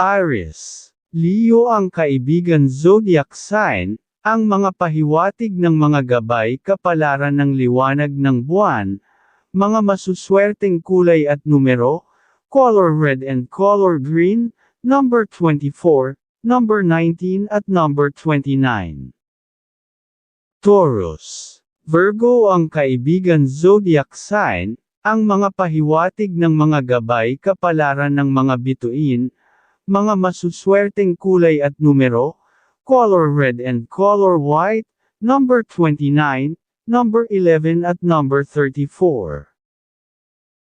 Aries. Leo ang kaibigan zodiac sign, ang mga pahiwatig ng mga gabay kapalaran ng liwanag ng buwan, mga masuswerteng kulay at numero, color red and color green, number 24, number 19 at number 29. Taurus. Virgo ang kaibigan zodiac sign, ang mga pahiwatig ng mga gabay kapalaran ng mga bituin, mga masuswerteng kulay at numero, color red and color white, number 29, number 11 at number 34.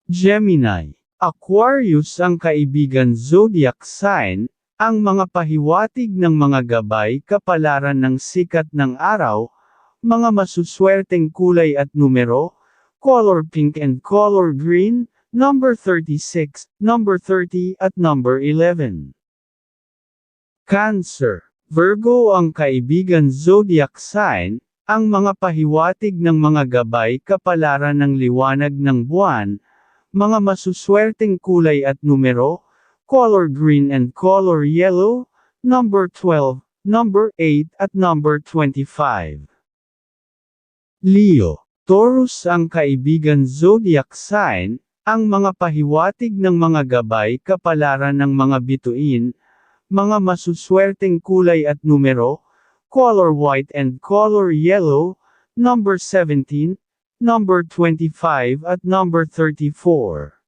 Gemini. Aquarius ang kaibigan zodiac sign, ang mga pahiwatig ng mga gabay kapalaran ng sikat ng araw, mga masuswerteng kulay at numero, color pink and color green, number 36, number 30 at number 11. Cancer. Virgo ang kaibigan zodiac sign, ang mga pahiwatig ng mga gabay kapalaran ng liwanag ng buwan, mga masuswerteng kulay at numero, color green and color yellow, number 12, number 8 at number 25. Leo. Taurus ang kaibigan zodiac sign, ang mga pahiwatig ng mga gabay kapalaran ng mga bituin, mga masuswerteng kulay at numero, color white and color yellow, number 17, number 25 at number 34.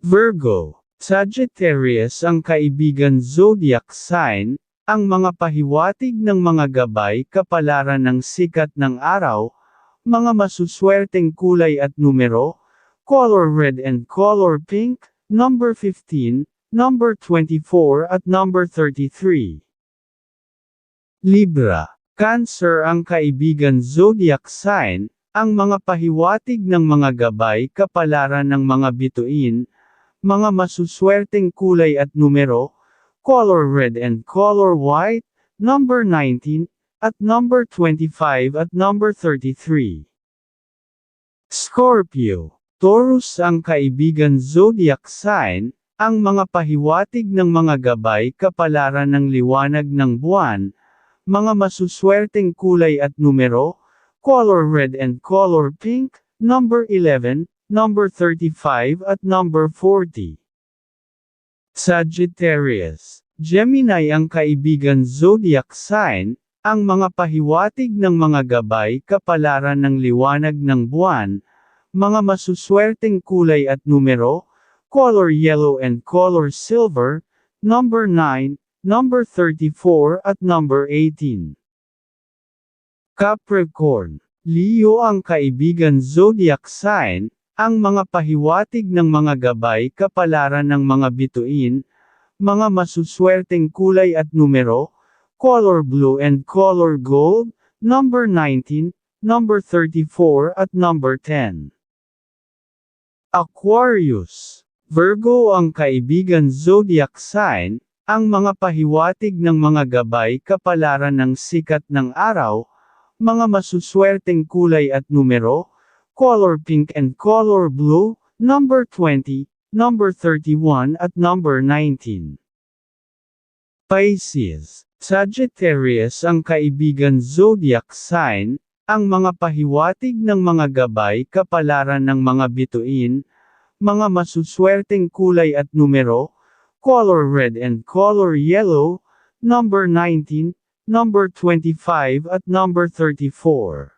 Virgo, Sagittarius ang kaibigan zodiac sign, ang mga pahiwatig ng mga gabay kapalaran ng sikat ng araw, mga masuswerteng kulay at numero, color red and color pink, number 15, number 24 at number 33. Libra. Cancer ang kaibigan zodiac sign, ang mga pahiwatig ng mga gabay kapalaran ng mga bituin, mga masuswerteng kulay at numero, color red and color white, number 19, at number 25 at number 33. Scorpio. Taurus ang kaibigan zodiac sign, ang mga pahiwatig ng mga gabay kapalaran ng liwanag ng buwan, mga masuswerteng kulay at numero, color red and color pink, number 11, number 35 at number 40. Sagittarius. Gemini ang kaibigan zodiac sign, ang mga pahiwatig ng mga gabay kapalaran ng liwanag ng buwan, mga masuswerteng kulay at numero, color yellow and color silver, number 9, number 34 at number 18. Capricorn. Leo ang kaibigan zodiac sign, ang mga pahiwatig ng mga gabay kapalaran ng mga bituin, mga masuswerteng kulay at numero, color blue and color gold, number 19, number 34 at number 10. Aquarius. Virgo ang kaibigan zodiac sign, ang mga pahiwatig ng mga gabay kapalaran ng sikat ng araw, mga masuswerteng kulay at numero, color pink and color blue, number 20, number 31 at number 19. Pisces, Sagittarius ang kaibigan zodiac sign, ang mga pahiwatig ng mga gabay kapalaran ng mga bituin, mga masuswerteng kulay at numero, color red and color yellow, number 19, number 25 at number 34.